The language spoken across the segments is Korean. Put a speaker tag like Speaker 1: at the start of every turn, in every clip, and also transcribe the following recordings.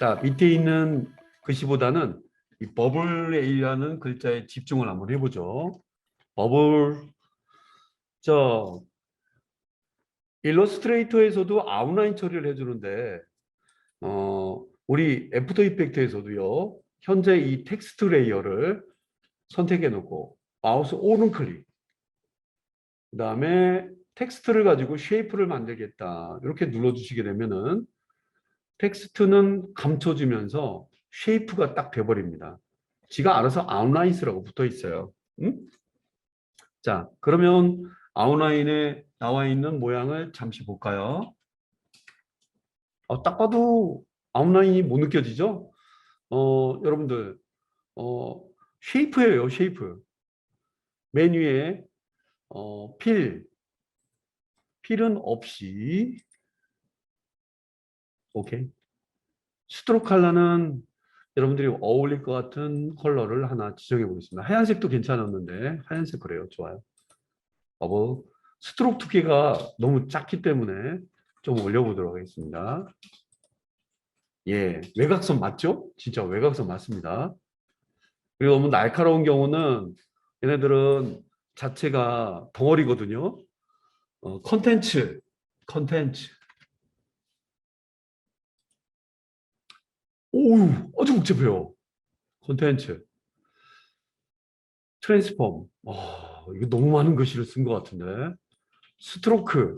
Speaker 1: 자, 밑에 있는 글씨보다는 이 버블 A라는 글자에 집중을 한번 해보죠. 버블. 저 일러스트레이터에서도 아웃라인 처리를 해주는데 어, 우리 애프터 이펙트에서도요. 현재 이 텍스트 레이어를 선택해 놓고 마우스 오른 클릭. 그 다음에 텍스트를 가지고 쉐이프를 만들겠다. 이렇게 눌러주시게 되면은 텍스트는 감춰지면서 쉐이프가 딱 돼버립니다. 지가 알아서 아웃라인스라고 붙어 있어요. 응? 자, 그러면 아웃라인에 나와 있는 모양을 잠시 볼까요? 어, 딱 봐도 아웃라인이 못 느껴지죠? 어, 여러분들, 어, 쉐이프예요, 쉐이프. 메뉴에 어, 필, 필은 없이 오케이. 스트로크 컬러는 여러분들이 어울릴 것 같은 컬러를 하나 지정해 보겠습니다. 하얀색도 괜찮았는데 하얀색 그래요. 좋아요. 어버 스트로크 두께가 너무 작기 때문에 좀 올려보도록 하겠습니다. 예, 외곽선 맞죠? 진짜 외곽선 맞습니다. 그리고 너무 날카로운 경우는 얘네들은 자체가 덩어리거든요. 어, 컨텐츠, 컨텐츠. 오우, 아주 복잡해요. 컨텐츠. 트랜스폼. 와, 이거 너무 많은 글씨를 쓴 것 같은데. 스트로크.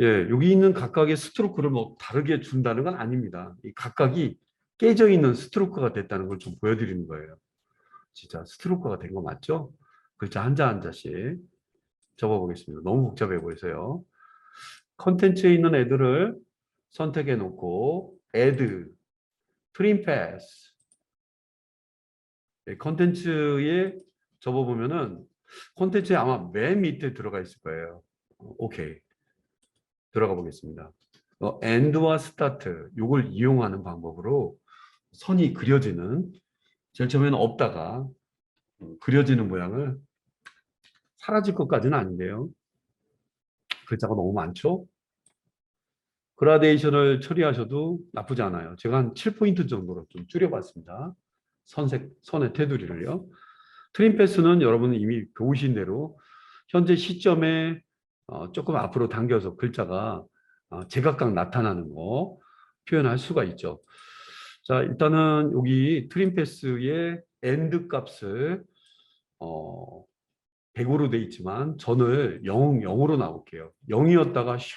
Speaker 1: 예, 여기 있는 각각의 스트로크를 뭐 다르게 준다는 건 아닙니다. 이 각각이 깨져 있는 스트로크가 됐다는 걸 좀 보여드리는 거예요. 진짜 스트로크가 된 거 맞죠? 글자 한자 한자씩 접어보겠습니다. 너무 복잡해 보이세요. 컨텐츠에 있는 애들을 선택해 놓고 add, trim pass 네, 컨텐츠에 접어보면은 컨텐츠에 아마 맨 밑에 들어가 있을 거예요. 어, 오케이. 들어가 보겠습니다. 어, end와 start 요걸 이용하는 방법으로 선이 그려지는 제일 처음에는 없다가 어, 그려지는 모양을 사라질 것까지는 아닌데요. 글자가 너무 많죠? 그라데이션을 처리하셔도 나쁘지 않아요. 제가 한 7포인트 정도로 좀 줄여봤습니다. 선색, 선의 테두리를요. 트림 패스는 여러분은 이미 배우신 대로 현재 시점에 어, 조금 앞으로 당겨서 글자가 어, 제각각 나타나는 거 표현할 수가 있죠. 자, 일단은 여기 트림 패스의 엔드 값을 어, 100으로 돼 있지만 전을 0, 0으로 나올게요. 0이었다가 샥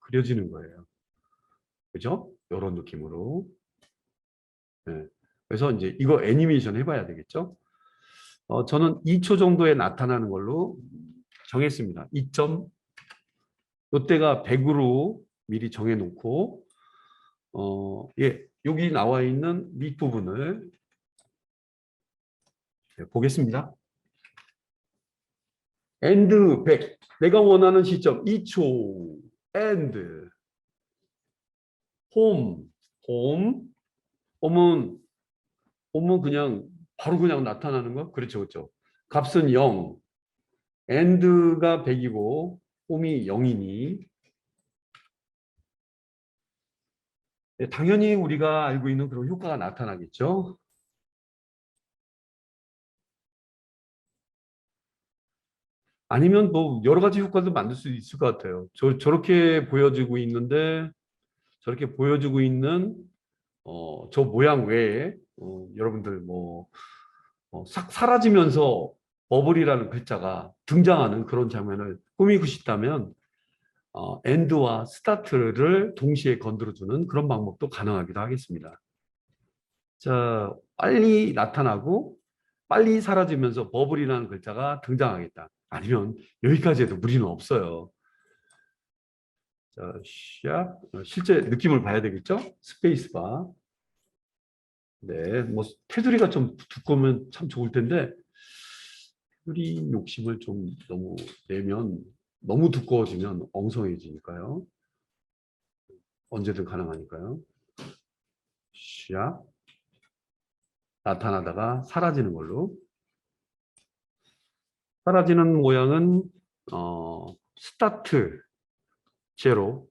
Speaker 1: 그려지는 거예요. 그죠? 이런 느낌으로. 네. 그래서 이제 이거 애니메이션 해봐야 되겠죠? 어, 저는 2초 정도에 나타나는 걸로 정했습니다. 2점. 이때가 100으로 미리 정해놓고, 어, 예, 여기 나와 있는 밑부분을 네, 보겠습니다. 엔드 100. 내가 원하는 시점 2초. 엔 드. 홈. 홈. 홈은 홈은 그냥 바로 그냥 나타나는 거? 그렇죠. 그렇죠. 값은 0. 엔드가 100이고 홈이 0이니 네, 당연히 우리가 알고 있는 그런 효과가 나타나겠죠. 아니면 뭐 여러 가지 효과도 만들 수 있을 것 같아요. 저, 저렇게 보여지고 있는데 저렇게 보여지고 있는 어, 저 모양 외에 어, 여러분들 뭐 어, 싹 사라지면서 버블이라는 글자가 등장하는 그런 장면을 꾸미고 싶다면 어, 엔드와 스타트를 동시에 건드려주는 그런 방법도 가능하기도 하겠습니다. 자, 빨리 나타나고 빨리 사라지면서 버블이라는 글자가 등장하겠다. 아니면 여기까지 해도 무리는 없어요. 자, 샷. 어, 실제 느낌을 봐야 되겠죠? 스페이스바. 네, 뭐 테두리가 좀 두꺼우면 참 좋을 텐데 테두리 욕심을 좀 너무 내면 너무 두꺼워지면 엉성해지니까요. 언제든 가능하니까요. 샷. 나타나다가 사라지는 걸로. 사라지는 모양은 어, 스타트 제로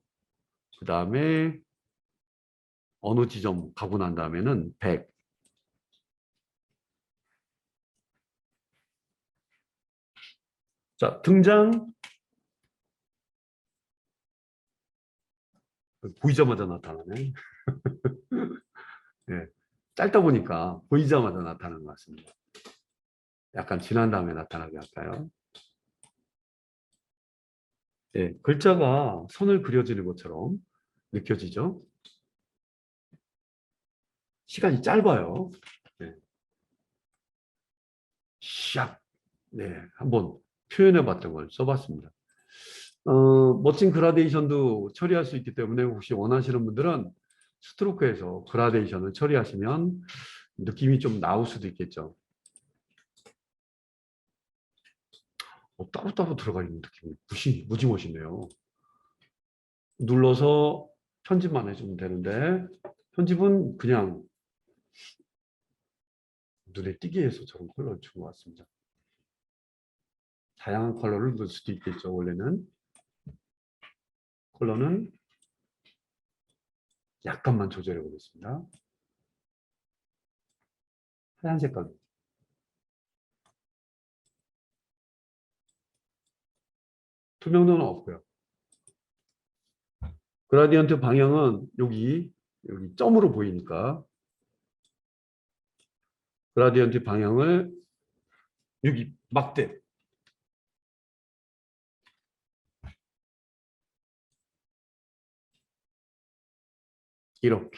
Speaker 1: 그 다음에 어느 지점 가고 난 다음에는 100. 자, 등장. 보이자마자 나타나네. 네, 짧다 보니까 보이자마자 나타나는 것 같습니다. 약간 지난 다음에 나타나게 할까요? 네, 글자가 선을 그려지는 것처럼 느껴지죠? 시간이 짧아요. 네. 샥. 네, 한번 표현해 봤던 걸 써봤습니다. 어, 멋진 그라데이션도 처리할 수 있기 때문에 혹시 원하시는 분들은 스트로크에서 그라데이션을 처리하시면 느낌이 좀 나올 수도 있겠죠. 어, 따로따로 들어가 있는 느낌이 무시, 무지 멋있네요. 눌러서 편집만 해주면 되는데 편집은 그냥 눈에 띄게 해서 저런 컬러를 준 것 같습니다. 다양한 컬러를 넣을 수도 있겠죠, 원래는. 컬러는 약간만 조절해 보겠습니다. 하얀 색깔. 투명도는 없고요. 그라디언트 방향은 여기 여기 점으로 보이니까 그라디언트 방향을 여기 막대 이렇게